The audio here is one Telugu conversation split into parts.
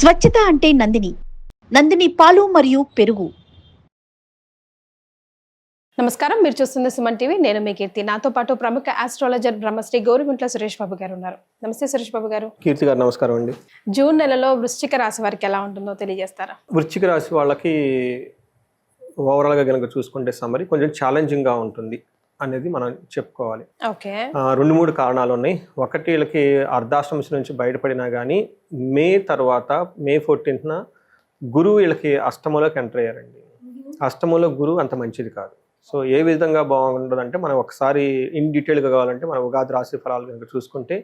స్వచ్ఛత అంటే నందిని. నందిని పాలు మరియు పెరుగు. నమస్కారం. మీరు చూస్తుంది సుమన్ టీవీ. నేను మీ కీర్తి. నాతో పాటు ప్రముఖ ఆస్ట్రాలజర్ బ్రహ్మశ్రీ గౌరిగుంట్ల సురేష్ బాబు గారు ఉన్నారు. నమస్తే సురేష్ బాబు గారు. కీర్తి గారు నమస్కారం అండి. జూన్ నెలలో వృశ్చిక రాశి వారికి ఎలా ఉంటుందో తెలియజేస్తారా? వృశ్చిక రాశి వాళ్ళకి ఓవరాల్గా కనుక చూసుకుంటే సమ్మరి కొంచెం ఛాలెంజింగ్గా ఉంటుంది. అనేది మనం చెప్పుకోవాలి. రెండు మూడు కారణాలు ఉన్నాయి ఒకటి వీళ్ళకి అర్ధాశ్రమశ నుంచి బయటపడినా కానీ మే తర్వాత మే ఫోర్టీన్త్న గురువు వీళ్ళకి అష్టమంలోకి ఎంటర్ అయ్యారండి. అష్టమంలో గురువు అంత మంచిది కాదు. సో ఏ విధంగా బాగుంటుందంటే మనం ఒకసారి ఇన్ డీటెయిల్గా కావాలంటే మనం ఉగాది రాశి ఫలాలు కనుక చూసుకుంటే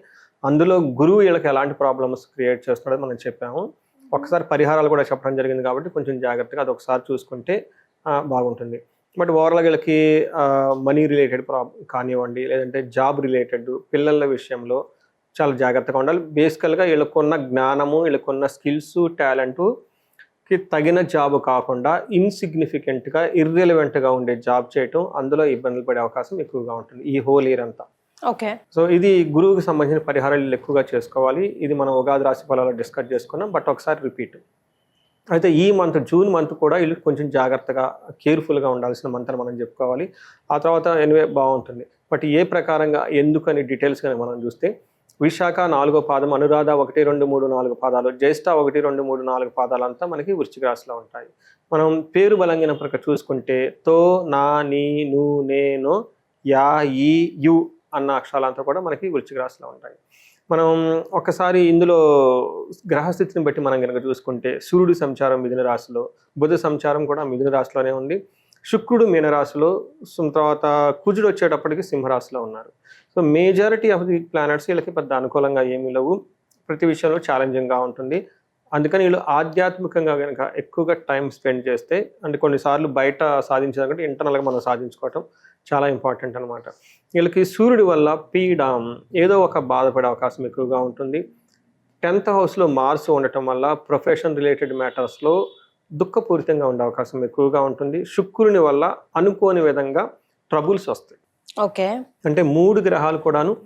అందులో గురువు వీళ్ళకి ఎలాంటి ప్రాబ్లమ్స్ క్రియేట్ చేస్తున్నాడో మనం చెప్పాము. ఒకసారి పరిహారాలు కూడా చెప్పడం జరిగింది కాబట్టి కొంచెం జాగ్రత్తగా అది ఒకసారి చూసుకుంటే బాగుంటుంది. బట్ ఓవరాల్గా వీళ్ళకి మనీ రిలేటెడ్ ప్రాబ్లం కానివ్వండి లేదంటే జాబ్ రిలేటెడ్ పిల్లల విషయంలో చాలా జాగ్రత్తగా ఉండాలి. బేసికల్గా వీళ్ళకున్న జ్ఞానము వీళ్ళకున్న స్కిల్స్ టాలెంట్కి తగిన జాబ్ కాకుండా ఇన్సిగ్నిఫికెంట్గా ఇర్రెలవెంట్గా ఉండే జాబ్ చేయటం అందులో ఇబ్బందులు పడే అవకాశం ఎక్కువగా ఉంటుంది ఈ హోల్ ఇయర్ అంతా. ఓకే. సో ఇది గురువుకి సంబంధించిన పరిహారాలు ఎక్కువగా చేసుకోవాలి. ఇది మనం ఉగాది రాశి ఫలాలు డిస్కస్ చేసుకున్నాం బట్ ఒకసారి రిపీట్. అయితే ఈ మంత్ జూన్ మంత్ కూడా వీళ్ళు కొంచెం జాగ్రత్తగా కేర్ఫుల్గా ఉండాల్సిన మంత్ అని మనం చెప్పుకోవాలి. ఆ తర్వాత ఎనివే బాగుంటుంది. బట్ ఏ ప్రకారంగా ఎందుకని డీటెయిల్స్ కానీ మనం చూస్తే విశాఖ నాలుగో పాదం అనురాధ ఒకటి రెండు మూడు నాలుగు పాదాలు జ్యేష్ఠ ఒకటి రెండు మూడు నాలుగు పాదాలంతా మనకి వృశ్చిక రాశిలో ఉంటాయి. మనం పేరు బలంగిన ప్రక చూసుకుంటే తో నా నీ ను నేను యా ఈ యు అన్న అక్షరాలంతా కూడా మనకి వృశ్చిక రాశిలో ఉంటాయి. మనం ఒకసారి ఇందులో గ్రహస్థితిని బట్టి మనం కనుక చూసుకుంటే సూర్యుడు సంచారం మిథున రాశిలో బుధ సంచారం కూడా మిథున రాశిలోనే ఉంది. శుక్రుడు మీనరాశిలో తర్వాత కుజుడు వచ్చేటప్పటికి సింహరాశిలో ఉన్నారు. So majority of the planets వీళ్ళకి పెద్ద అనుకూలంగా ఏమీ లేవు. ప్రతి విషయంలో ఛాలెంజింగ్గా ఉంటుంది. అందుకని వీళ్ళు ఆధ్యాత్మికంగా కనుక ఎక్కువగా టైం స్పెండ్ చేస్తే అంటే కొన్నిసార్లు బయట సాధించదంటే ఇంటర్నల్గా మనం సాధించుకోవటం చాలా ఇంపార్టెంట్ అనమాట వీళ్ళకి సూర్యుడి వల్ల పీడం ఏదో ఒక బాధపడే అవకాశం ఎక్కువగా ఉంటుంది. టెన్త్ హౌస్లో మార్స్ ఉండటం వల్ల ప్రొఫెషన్ రిలేటెడ్ మ్యాటర్స్లో దుఃఖపూరితంగా ఉండే అవకాశం ఎక్కువగా ఉంటుంది. శుక్రుని వల్ల అనుకోని విధంగా ట్రబుల్స్ వస్తాయి. ఓకే. అంటే మూడు గ్రహాలు కూడాను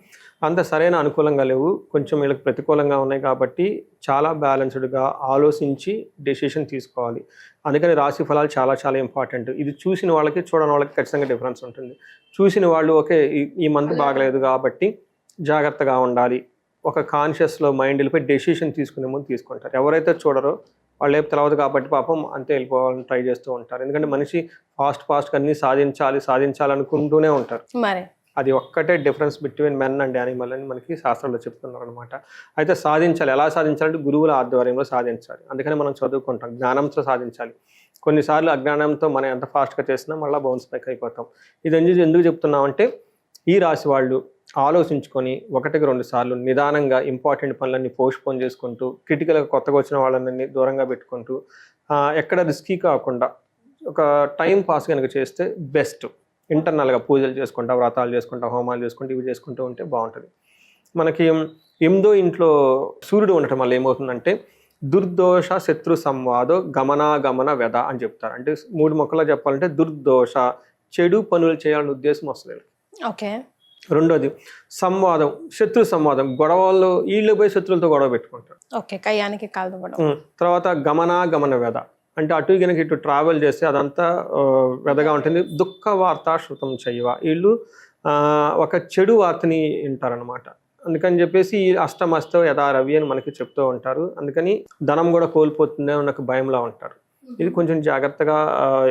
అంత సరైన అనుకూలంగా లేవు. కొంచెం వీళ్ళకి ప్రతికూలంగా ఉన్నాయి కాబట్టి చాలా బ్యాలెన్స్డ్గా ఆలోచించి డెసిషన్ తీసుకోవాలి. అందుకని రాశి ఫలాలు చాలా చాలా ఇంపార్టెంట్. ఇది చూసిన వాళ్ళకి చూడని వాళ్ళకి ఖచ్చితంగా డిఫరెన్స్ ఉంటుంది. చూసిన వాళ్ళు ఓకే ఈ- ఈ మంత్ బాగలేదు కాబట్టి జాగ్రత్తగా ఉండాలి. ఒక కాన్షియస్లో మైండ్ వెళ్ళిపోయి డెసిషన్ తీసుకునే ముందు తీసుకుంటారు. ఎవరైతే చూడరో వాళ్ళు రేపు తెలవదు కాబట్టి పాపం అంతే వెళ్ళిపోవాలని ట్రై చేస్తూ ఉంటారు. ఎందుకంటే మనిషి ఫాస్ట్ ఫాస్ట్గా అన్ని సాధించాలి సాధించాలనుకుంటూనే ఉంటారు. మరి అది ఒక్కటే difference between men and animal అని మనకి శాస్త్రంలో చెప్తున్నారు అనమాట అయితే సాధించాలి. ఎలా సాధించాలంటే గురువుల ఆధ్వర్యంలో సాధించాలి. అందుకని మనం చదువుకుంటాం. జ్ఞానంతో సాధించాలి. కొన్నిసార్లు అజ్ఞానంతో మనం ఎంత ఫాస్ట్గా చేసినా మళ్ళీ బౌన్స్ బ్యాక్ అయిపోతాం. ఇది ఎందుకు ఎందుకు చెప్తున్నామంటే ఈ రాశి వాళ్ళు ఆలోచించుకొని ఒకటికి రెండు సార్లు నిదానంగా ఇంపార్టెంట్ పనులన్నీ పోస్ట్పోన్ చేసుకుంటూ క్రిటికల్గా కొత్తగా వచ్చిన వాళ్ళని దూరంగా పెట్టుకుంటూ ఎక్కడ రిస్కీ కాకుండా ఒక టైం పాస్ కనుక చేస్తే బెస్ట్ ఇంటర్నల్గా పూజలు చేసుకుంటా వ్రతాలు చేసుకుంటా హోమాలు చేసుకుంటూ ఇవి చేసుకుంటూ ఉంటే బాగుంటుంది. మనకి ఎనిమిదో ఇంట్లో సూర్యుడు ఉండటం వల్ల ఏమవుతుందంటే దుర్దోష శత్రు సంవాదో గమనాగమన వ్యధ అని చెప్తారు. అంటే మూడు మొక్కలో చెప్పాలంటే దుర్దోష చెడు పనులు చేయాలనే ఉద్దేశం వస్తుంది. ఓకే. రెండోది సంవాదం శత్రు సంవాదం. గొడవల్లో వీళ్ళు పోయి శత్రులతో గొడవ పెట్టుకుంటారు. ఓకే కయ్యానికి ఉం. తర్వాత గమనాగమన వ్యధ. అంటే అటు కనుక ఇటు ట్రావెల్ చేస్తే అదంతా వెదగా ఉంటుంది. దుఃఖ వార్త శృతం చేయవ వీళ్ళు ఒక చెడు వార్తని వింటారనమాట అందుకని చెప్పేసి ఈ అష్టమస్త యథా రవి అని మనకి చెప్తూ ఉంటారు. అందుకని ధనం కూడా కోల్పోతుందే నాకు ఒక భయంలో ఉంటారు. ఇది కొంచెం జాగ్రత్తగా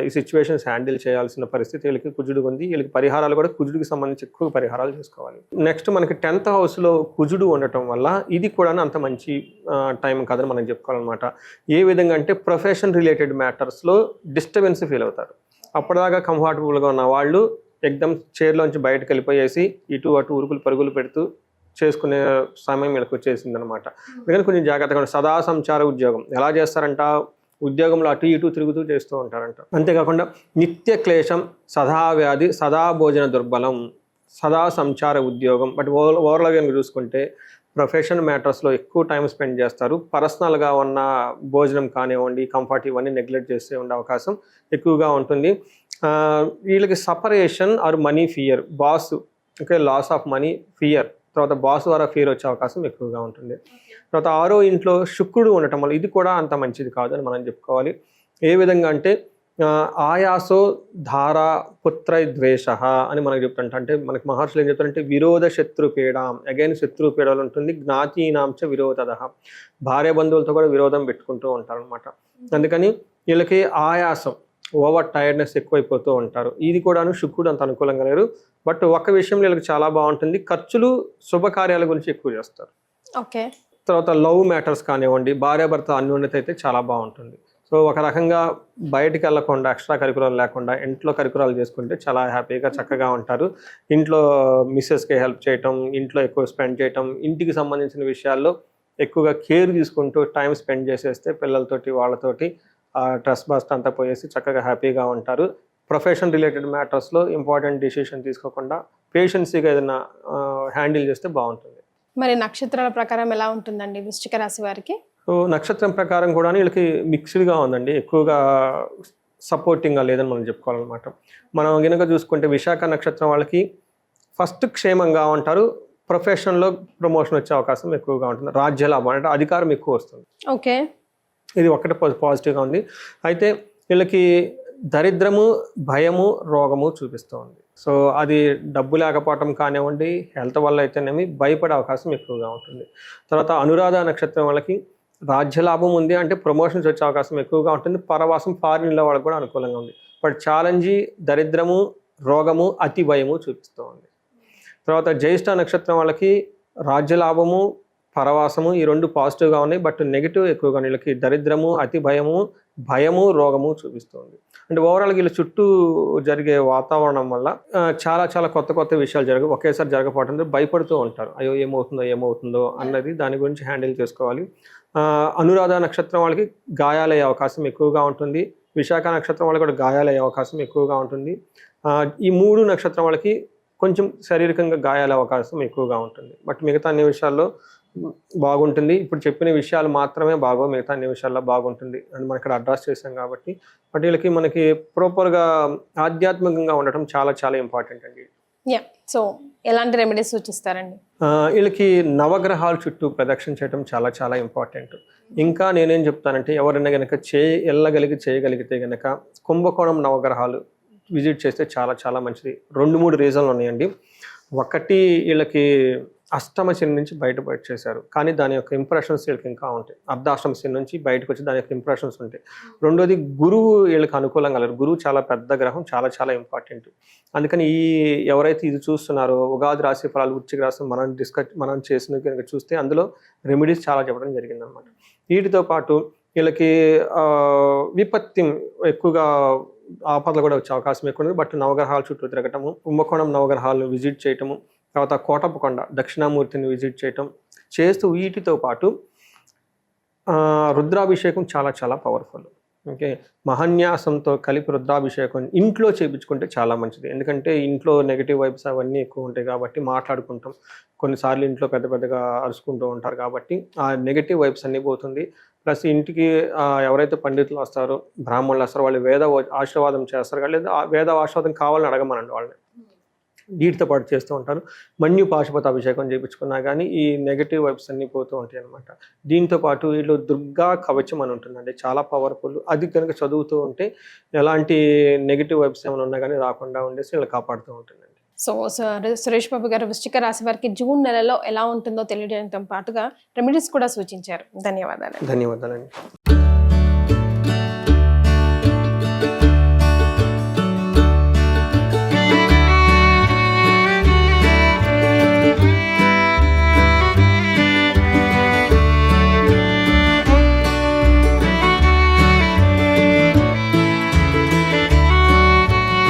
ఈ సిచ్యువేషన్స్ హ్యాండిల్ చేయాల్సిన పరిస్థితి వీళ్ళకి కుజుడు ఉంది. వీళ్ళకి పరిహారాలు కూడా కుజుడికి సంబంధించి ఎక్కువ పరిహారాలు చేసుకోవాలి. నెక్స్ట్ మనకి టెన్త్ హౌస్లో కుజుడు ఉండటం వల్ల ఇది కూడా అంత మంచి టైం కాదని మనం చెప్పుకోవాలన్నమాట. ఏ విధంగా అంటే ప్రొఫెషన్ రిలేటెడ్ మ్యాటర్స్లో డిస్టర్బెన్స్ ఫీల్ అవుతారు. అప్పటిదాకా కంఫర్టబుల్గా ఉన్న వాళ్ళు ఎగ్దమ్ చైర్లోంచి బయటకు వెళ్ళిపోయేసి ఇటు అటు ఉరుకులు పరుగులు పెడుతూ చేసుకునే సమయం వీళ్ళకి వచ్చేసింది అనమాట అందుకని కొంచెం జాగ్రత్తగా. సదా సంచార ఉద్యోగం ఎలా చేస్తారంట? ఉద్యోగంలో అటు ఇటు తిరుగుతూ చేస్తూ ఉంటారంట. అంతేకాకుండా నిత్య క్లేశం సదా వ్యాధి సదా భోజన దుర్బలం సదా సంచార ఉద్యోగం బట్ ఓవర్ ఓవర్గా కనుక చూసుకుంటే ప్రొఫెషన్ మ్యాటర్స్లో ఎక్కువ టైం స్పెండ్ చేస్తారు. పర్సనల్గా ఉన్న భోజనం కానివ్వండి కంఫర్ట్ ఇవన్నీ నెగ్లెక్ట్ చేసే ఉండే అవకాశం ఎక్కువగా ఉంటుంది. వీళ్ళకి separation or money fear. Boss okay loss of money fear. తర్వాత బాస్ ద్వారా ఫీర్ వచ్చే అవకాశం ఎక్కువగా ఉంటుంది. తర్వాత ఆరో ఇంట్లో శుక్రుడు ఉండటం వల్ల ఇది కూడా అంత మంచిది కాదు అని మనం చెప్పుకోవాలి. ఏ విధంగా అంటే ఆయాసో ధార పుత్ర ద్వేష అని మనకు చెప్తుంట అంటే మనకి మహర్షులు ఏం చెప్తారంటే విరోధ శత్రు అగైన్ శత్రు పీడలు ఉంటుంది జ్ఞాతీనాంచ విరోధద. భార్య బంధువులతో కూడా విరోధం పెట్టుకుంటూ ఉంటారు అనమాట అందుకని వీళ్ళకి ఆయాసం ఓవర్ టైర్డ్నెస్ ఎక్కువైపోతూ ఉంటారు. ఇది కూడాను శుక్రుడు అంత అనుకూలంగా లేరు. బట్ ఒక్క విషయంలో వీళ్ళకి చాలా బాగుంటుంది. ఖర్చులు శుభకార్యాల గురించి ఎక్కువ చేస్తారు. ఓకే. తర్వాత లవ్ మ్యాటర్స్ కానివ్వండి భార్యాభర్త అన్యోన్యత అయితే చాలా బాగుంటుంది. సో ఒక రకంగా బయటికి వెళ్ళకుండా ఎక్స్ట్రా కరికులర్ లేకుండా ఇంట్లో కరికురాలు చేసుకుంటే చాలా హ్యాపీగా చక్కగా ఉంటారు. ఇంట్లో మిస్సెస్కి హెల్ప్ చేయటం ఇంట్లో ఎక్కువ స్పెండ్ చేయటం ఇంటికి సంబంధించిన విషయాల్లో ఎక్కువగా కేర్ తీసుకుంటూ టైం స్పెండ్ చేసేస్తే పిల్లలతోటి వాళ్ళతోటి ట్రస్ట్ బాస్ట్ అంతా పోయేసి చక్కగా హ్యాపీగా ఉంటారు. ప్రొఫెషన్ రిలేటెడ్ మ్యాటర్స్లో ఇంపార్టెంట్ డిసిషన్ తీసుకోకుండా పేషెన్సీగా ఏదైనా హ్యాండిల్ చేస్తే బాగుంటుంది. మరి నక్షత్రాల ప్రకారం ఎలా ఉంటుందండి వృశ్చిక రాశి వారికి? సో నక్షత్రం ప్రకారం కూడా వీళ్ళకి మిక్స్డ్గా ఉందండి. ఎక్కువగా సపోర్టింగ్గా లేదని మనం చెప్పుకోవాలన్నమాట. మనం కనుక చూసుకుంటే విశాఖ నక్షత్రం వాళ్ళకి ఫస్ట్ క్షేమంగా ఉంటారు. ప్రొఫెషన్లో ప్రమోషన్ వచ్చే అవకాశం ఎక్కువగా ఉంటుంది. రాజ్య లాభం అంటే అధికారం ఎక్కువ వస్తుంది. ఓకే. ఇది ఒకటి పా- పాజిటివ్గా ఉంది. అయితే వీళ్ళకి దరిద్రము భయము రోగము చూపిస్తూ ఉంది. సో అది డబ్బు లేకపోవటం కానివ్వండి హెల్త్ వల్ల అయితేనేమి భయపడే అవకాశం ఎక్కువగా ఉంటుంది. తర్వాత అనురాధ నక్షత్రం వాళ్ళకి రాజ్యలాభం ఉంది అంటే ప్రమోషన్స్ వచ్చే అవకాశం ఎక్కువగా ఉంటుంది. పరవాసం ఫారిన్లో వాళ్ళకి కూడా అనుకూలంగా ఉంది. బట్ ఛాలెంజీ దరిద్రము రోగము అతి భయము చూపిస్తూ ఉంది. తర్వాత జ్యేష్ఠ నక్షత్రం వాళ్ళకి రాజ్యలాభము పరవాసము ఈ రెండు పాజిటివ్గా ఉన్నాయి. బట్ నెగిటివ్ ఎక్కువగా వీళ్ళకి దరిద్రము అతి భయము భయము రోగము చూపిస్తుంది. అంటే ఓవరాల్గా వీళ్ళ చుట్టూ జరిగే వాతావరణం వల్ల చాలా చాలా కొత్త కొత్త విషయాలు జరగ ఒకేసారి జరగపోవడంతో భయపడుతూ ఉంటారు. అయ్యో ఏమవుతుందో ఏమవుతుందో అన్నది దాని గురించి హ్యాండిల్ చేసుకోవాలి. అనురాధ నక్షత్రం వాళ్ళకి గాయాలయ్యే అవకాశం ఎక్కువగా ఉంటుంది. విశాఖ నక్షత్రం వాళ్ళకి కూడా గాయాలయ్యే అవకాశం ఎక్కువగా ఉంటుంది. ఈ మూడు నక్షత్రం వాళ్ళకి కొంచెం శారీరకంగా గాయాలే అవకాశం ఎక్కువగా ఉంటుంది. బట్ మిగతా అన్ని విషయాల్లో బాగుంటుంది. ఇప్పుడు చెప్పిన విషయాలు మాత్రమే బాగో మిగతా అన్ని విషయాల్లో బాగుంటుంది. అని మనం ఇక్కడ అడ్రస్ చేసాం కాబట్టి. బట్ వీళ్ళకి మనకి ప్రాపర్గా ఆధ్యాత్మికంగా ఉండటం చాలా చాలా ఇంపార్టెంట్ అండి. యా సో ఎలాంటి రెమెడీస్ సూచిస్తారండి? వీళ్ళకి నవగ్రహాల చుట్టూ ప్రదక్షిణ చేయడం చాలా చాలా ఇంపార్టెంట్ ఇంకా నేనేం చెప్తానంటే ఎవరైనా గనక చే వెళ్ళగలిగి చేయగలిగితే గనక కుంభకోణం నవగ్రహాలు విజిట్ చేస్తే చాలా చాలా మంచిది. రెండు మూడు రీజన్లు ఉన్నాయండి. ఒకటి వీళ్ళకి అష్టమ శని నుంచి బయటపడి చేశారు కానీ దాని యొక్క ఇంప్రెషన్స్ వీళ్ళకి ఇంకా ఉంటాయి. అర్ధాష్టమ శని నుంచి బయటకు వచ్చి దాని యొక్క ఇంప్రెషన్స్ ఉంటాయి. రెండోది గురువు వీళ్ళకి అనుకూలంగా లేరు. గురువు చాలా పెద్ద గ్రహం చాలా చాలా ఇంపార్టెంట్ అందుకని ఈ ఎవరైతే ఇది చూస్తున్నారో ఉగాది రాశి ఫలాలు ఉచ్చిక రాసి మనం డిస్కస్ మనం చేసిన కనుక చూస్తే అందులో రెమెడీస్ చాలా చెప్పడం జరిగింది అనమాట వీటితో పాటు వీళ్ళకి విపత్తి ఎక్కువగా ఆపదలు కూడా వచ్చే అవకాశం ఎక్కువ ఉంది బట్ నవగ్రహాల చుట్టూ తిరగటము కుంభకోణం నవగ్రహాలను విజిట్ చేయటము తర్వాత కోటప్పకొండ దక్షిణామూర్తిని విజిట్ చేయటం చేస్తూ వీటితో పాటు రుద్రాభిషేకం చాలా చాలా పవర్ఫుల్ ఓకే? మహన్యాసంతో కలిపి రుద్రాభిషేకం ఇంట్లో చేయించుకుంటే చాలా మంచిది. ఎందుకంటే ఇంట్లో నెగిటివ్ వైబ్స్ అవన్నీ ఎక్కువ ఉంటాయి కాబట్టి మాట్లాడుకుంటాం. కొన్నిసార్లు ఇంట్లో పెద్ద పెద్దగా అరుచుకుంటూ ఉంటారు కాబట్టి ఆ నెగిటివ్ వైబ్స్ అన్నీ పోతుంది. ప్లస్ ఇంటికి ఎవరైతే పండితులు వస్తారో బ్రాహ్మణులు వస్తారో వాళ్ళు వేద ఆశీర్వాదం చేస్తారు. కదా లేదా ఆ వేద ఆశీర్వాదం కావాలని అడగమనండి వాళ్ళని. వీటితో పాటు చేస్తూ ఉంటారు. మన్యు పాశుపత అభిషేకం చేయించుకున్నా కానీ ఈ నెగటివ్ వైబ్స్ అన్నీ పోతూ ఉంటాయి అనమాట దీంతో పాటు వీళ్ళు దుర్గా కవచం అని ఉంటుందండి. చాలా పవర్ఫుల్ అది కనుక చదువుతూ ఉంటే ఎలాంటి నెగిటివ్ వైబ్స్ ఏమైనా ఉన్నా కానీ రాకుండా ఉండేసి వీళ్ళు కాపాడుతూ ఉంటుందండి. సో స- సురేష్ బాబు గారు వృశ్చిక రాశి వారికి జూన్ నెలలో ఎలా ఉంటుందో తెలియడంతో పాటుగా రెమెడీస్ కూడా సూచించారు. ధన్యవాదాలు. ధన్యవాదాలండి.